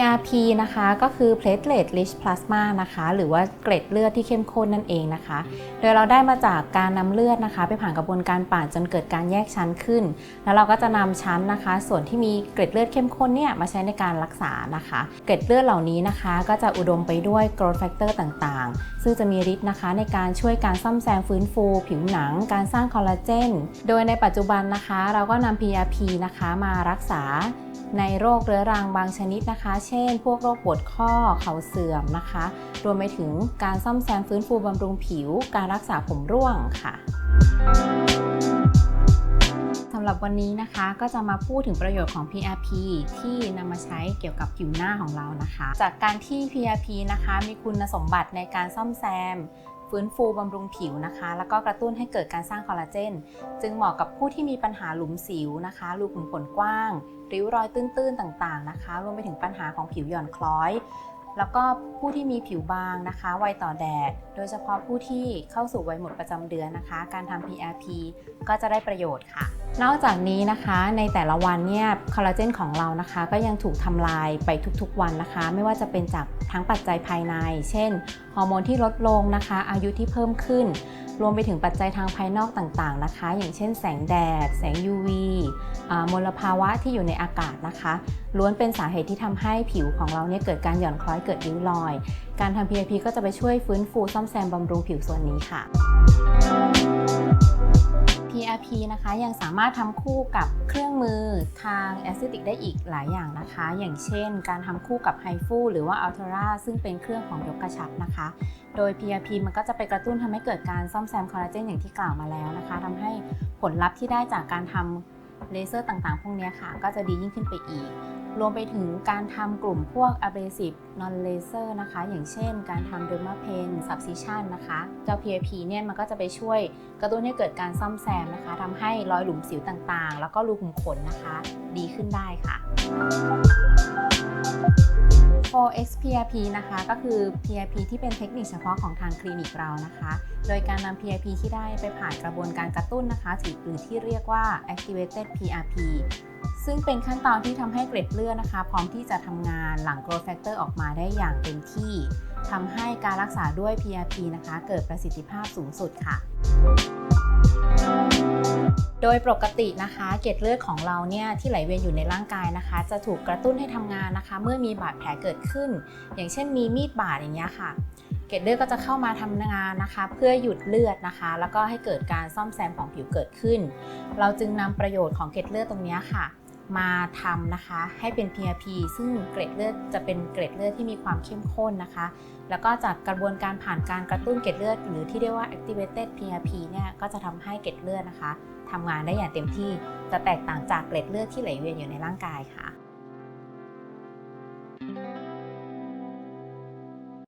PRP นะคะก็คือ platelet rich plasma นะคะ หรือว่าเกล็ดเลือดที่เข้มข้นนั่นเองนะคะ โดยเราได้มาจากการนำเลือดนะคะ ไปผ่านกระบวนการปั่นจนเกิดการแยกชั้นขึ้น แล้วเราก็จะนำชั้นนะคะ ส่วนที่มีเกล็ดเลือดเข้มข้นเนี่ยมาใช้ในการรักษานะคะ เกล็ดเลือดเหล่านี้นะคะ ก็จะอุดมไปด้วย growth factor ต่างๆ ซึ่งจะมีฤทธิ์นะคะในการช่วยการซ่อมแซมฟื้นฟู ผิวหนัง การสร้างคอลลาเจนโดยในปัจจุบันนะคะ เราก็นำ PRP นะคะมารักษา ในโรคเรื้อรังบางชนิดนะคะ เช่น พวกโรคปวดข้อเข่าเสื่อมนะคะ รวมไปถึงการซ่อมแซมฟื้นฟูบำรุงผิว การรักษาผมร่วงค่ะสำหรับวันนี้นะคะก็จะมาพูดถึงประโยชน์ของ PRP ที่นำมาใช้เกี่ยวกับผิวหน้าของเรานะคะ จากการที่ PRP นะคะมีคุณสมบัติในการซ่อมแซม ฟื้นฟูบำรุงผิวนะคะ แล้วก็กระตุ้นให้เกิดการสร้างคอลลาเจน จึงเหมาะกับผู้ที่มีปัญหาหลุมสิวนะคะรูขุมขนกว้าง ริ้วรอยตื้นๆต่างๆนะคะ รวมไปถึงปัญหาของผิวหย่อนคล้อย แล้วก็ผู้ที่มีผิวบางนะคะวัยต่อแดด โดยเฉพาะผู้ที่เข้าสู่วัยหมดประจำเดือนนะคะ การทำ PRP ก็จะได้ประโยชน์ค่ะ นอกจากนี้นะคะในแต่ละวันเนี่ยคอลลาเจนของเรานะคะ ก็ยังถูกทำลายไปทุกๆวันนะคะ ไม่ว่าจะเป็นจากทั้งปัจจัยภายใน เช่น ฮอร์โมนที่ลดลงนะคะ อายุที่เพิ่มขึ้น รวมไปถึงปัจจัยทางภายนอกต่างๆนะคะ อย่างเช่นแสงแดด แสง UV มลภาวะที่อยู่ในอากาศนะคะ ล้วนเป็นสาเหตุที่ทำให้ผิวของเราเนี่ยเกิดการหย่อนคล้อยเกิดริ้วรอย การทำ PRP ก็จะไปช่วยฟื้นฟูซ่อมแซมบำรุงผิวส่วนนี้ค่ะ PRP นะคะยังสามารถทำคู่กับเครื่องมือทางแอสซิติกได้อีกหลายอย่างนะคะ อย่างเช่น การทำคู่กับไฮฟูหรือว่าอัล r ราซึ่งเป็นเครื่องของยกกระชับนะคะโดย PRP มันก็จะไปกระตุ้นทำให้เกิดการซ่อมแซมคอลลาเจนอย่างที่กล่าวมาแล้วนะคะทำให้ผลลัพธ์ที่ได้จากการทำเลเซอร์ต่างๆ พวกนี้ค่ะ ก็จะดียิ่งขึ้นไปอีก รวมไปถึงการทำกลุ่มพวก abrasive non laser นะคะ อย่างเช่น การทำ derma pen subcision นะคะเจ้า PRP เนี่ยมันก็จะไปช่วยกระตุ้นให้เกิดการซ่อมแซมนะคะทำให้รอยหลุมสิวต่างๆ แล้วก็รูขุมขนนะคะ ดีขึ้นได้ค่ะ XPRP นะคะ ก็คือ PRP ที่เป็นเทคนิคเฉพาะของทางคลินิกเรานะคะ โดยการนำ PRP ที่ได้ไปผ่านกระบวนการกระตุ้นนะคะหรือที่เรียกว่า activated PRP ซึ่งเป็นขั้นตอนที่ทำให้เกล็ดเลือดนะคะ พร้อมที่จะทำงานหลัง growth factor ออกมาได้อย่างเต็มที่ทำให้การรักษาด้วย PRP นะคะ เกิดประสิทธิภาพสูงสุดค่ะ โดยปกตินะคะเกล็ดเลือดของเราเนี่ยที่ไหลเวียนอยู่ในร่างกายนะคะ จะถูกกระตุ้นให้ทำงานนะคะ เมื่อมีบาดแผลเกิดขึ้น อย่างเช่นมีมีดบาดอย่างเงี้ยค่ะ เกล็ดเลือดก็จะเข้ามาทำงานนะคะ เพื่อหยุดเลือดนะคะ แล้วก็ให้เกิดการซ่อมแซมของผิวเกิดขึ้น เราจึงนำประโยชน์ของเกล็ดเลือดตรงนี้ค่ะ มาทำนะคะ ให้เป็น PRP ซึ่งเกล็ดเลือดจะเป็นเกล็ดเลือดที่มีความเข้มข้นนะคะ แล้วก็จากกระบวนการผ่านการกระตุ้นเกล็ดเลือด หรือที่เรียกว่า activated PRP เนี่ยก็จะทำให้เกล็ดเลือดนะคะทำงานได้อย่างเต็มที่จะแตกต่างจากเกล็ดเลือดที่ไหลเวียนอยู่ในร่างกายค่ะ